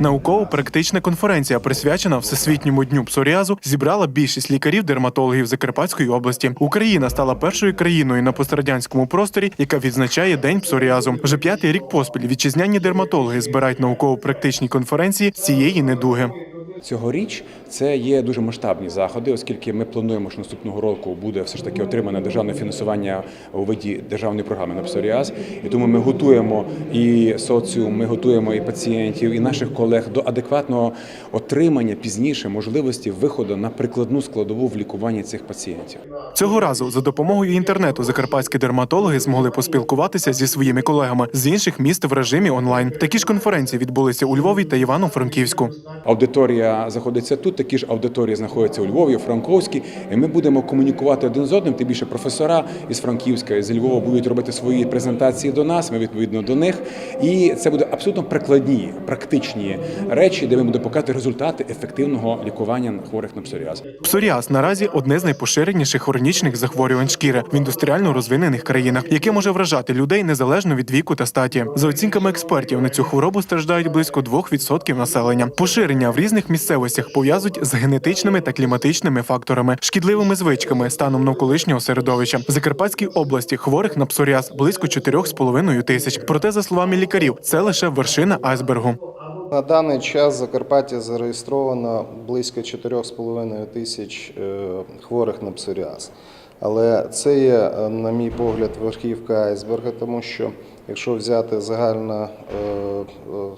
Науково-практична конференція, присвячена Всесвітньому дню псоріазу, зібрала більшість лікарів-дерматологів Закарпатської області. Україна стала першою країною на пострадянському просторі, яка відзначає день псоріазу. Вже п'ятий рік поспіль вітчизняні дерматологи збирають науково-практичні конференції з цієї недуги. Цьогоріч це є дуже масштабні заходи, оскільки ми плануємо, що наступного року буде все ж таки отримане державне фінансування у виді державної програми на псоріаз. І тому ми готуємо і соціум, ми готуємо і пацієнтів, і наших колег до адекватного отримання пізніше можливості виходу на прикладну складову в лікуванні цих пацієнтів. Цього разу за допомогою інтернету закарпатські дерматологи змогли поспілкуватися зі своїми колегами з інших міст в режимі онлайн. Такі ж конференції відбулися у Львові та Івано-Франківську. Аудиторія знаходиться тут, такі ж аудиторії знаходяться у Львові, Франковській. І ми будемо комунікувати один з одним. Тим більше професора із Франківська і з Львова будуть робити свої презентації до нас. Ми відповідно до них. І це буде абсолютно прикладні, практичні речі, де ми будемо показати результати ефективного лікування хворих на псоріаз. Псоріаз наразі одне з найпоширеніших хронічних захворювань шкіри в індустріально розвинених країнах, яке може вражати людей незалежно від віку та статі. За оцінками експертів, на цю хворобу страждають близько 2% населення. Поширення в різних місцевостях пов'язують з генетичними та кліматичними факторами, шкідливими звичками, станом навколишнього середовища. В Закарпатській області хворих на псоріаз близько 4,5 тисяч. Проте, за словами лікарів, це лише вершина айсбергу. На даний час в Закарпатті зареєстровано близько 4,5 тисяч е, хворих на псоріаз. Але це є, е, на мій погляд, верхівка айсберга, тому що якщо взяти загальну е, е,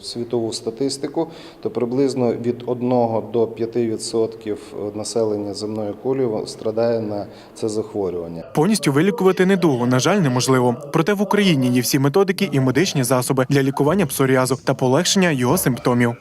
світову статистику, то приблизно від 1 до 5% населення земної кулі страдає на це захворювання. Повністю вилікувати недугу, на жаль, неможливо. Проте в Україні є всі методики і медичні засоби для лікування псоріазу та полегшення його симптомів.